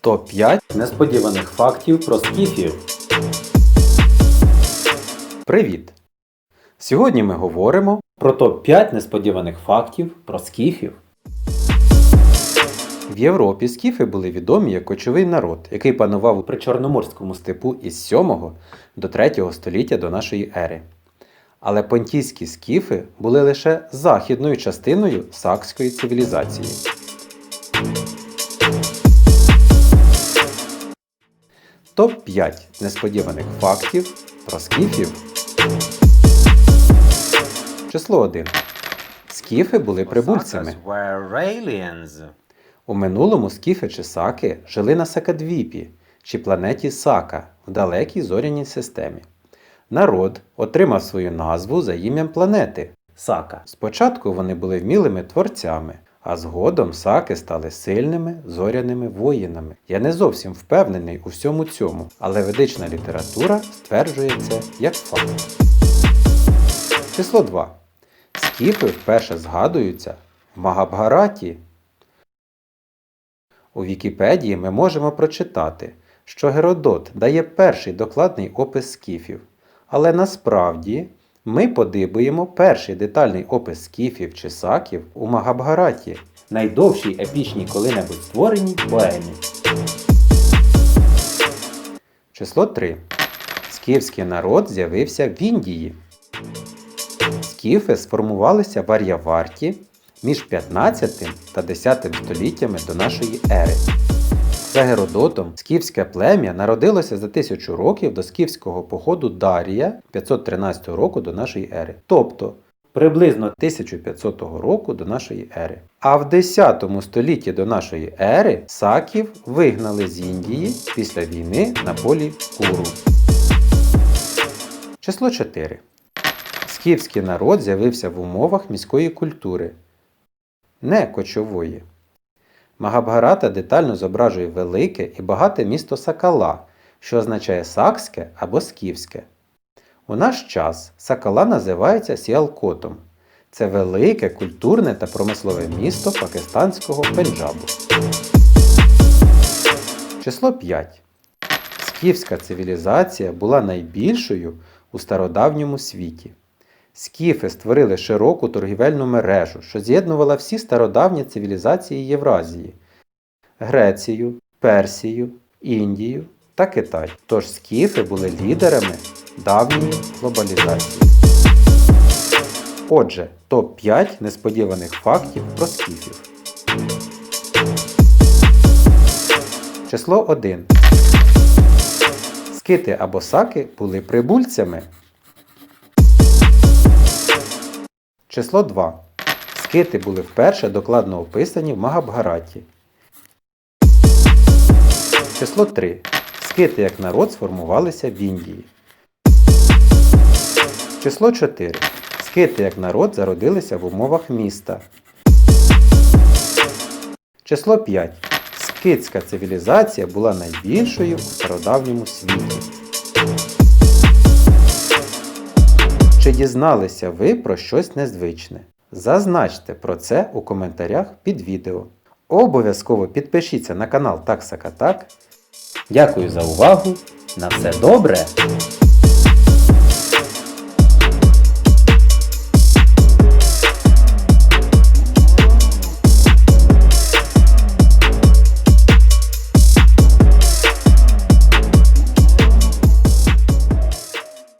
Топ-5 несподіваних фактів про скіфів. Привіт! Сьогодні ми говоримо про топ-5 несподіваних фактів про скіфів. В Європі скіфи були відомі як кочовий народ, який панував у причорноморському степу із 7 до 3 століття до нашої ери. Але понтійські скіфи були лише західною частиною сакської цивілізації. Топ-5 несподіваних фактів про скіфів. Число 1. Скіфи були прибульцями. У минулому скіфи чи саки жили на Сакадвіпі чи планеті Сака в далекій зоряній системі. Народ отримав свою назву за ім'ям планети Сака. Спочатку вони були вмілими творцями, а згодом саки стали сильними зоряними воїнами. Я не зовсім впевнений у всьому цьому, але ведична література стверджує це як факт. Число 2. Скіфи вперше згадуються в Магабгараті. У Вікіпедії ми можемо прочитати, що Геродот дає перший докладний опис скіфів, але насправді ми подибуємо перший детальний опис скіфів чи саків у Магабгараті, найдовшій епічній коли-небудь створеній поемі. Число 3. Скіфський народ з'явився в Індії. Скіфи сформувалися в Ар'яварті між 15 та 10 століттями до нашої ери. За Геродотом, скіфське плем'я народилося за тисячу років до скіфського походу Дарія 513 року до нашої ери, тобто приблизно 1500 року до нашої ери. А в 10 столітті до нашої ери саків вигнали з Індії після війни на полі Куру. Число 4. Скіфський народ з'явився в умовах міської культури, не кочової. Магабгарата детально зображує велике і багате місто Сакала, що означає сакське або скіфське. У наш час Сакала називається Сіалкотом. Це велике культурне та промислове місто пакистанського Пенджабу. Число 5. Скіфська цивілізація була найбільшою у стародавньому світі. Скіфи створили широку торгівельну мережу, що з'єднувала всі стародавні цивілізації Євразії Грецію, Персію, Індію та Китай. Тож скіфи були лідерами давньої глобалізації. Отже, топ-5 несподіваних фактів про скіфів. Число 1. Скити або саки були прибульцями. Число 2. Скити були вперше докладно описані в Магабгараті. Число 3. Скити як народ сформувалися в Індії. Число 4. Скити як народ зародилися в умовах міста. Число 5. Скитська цивілізація була найбільшою у стародавньому світі. Чи дізналися ви про щось незвичне? Зазначте про це у коментарях під відео. Обов'язково підпишіться на канал Таксакатак. Дякую за увагу. На все добре!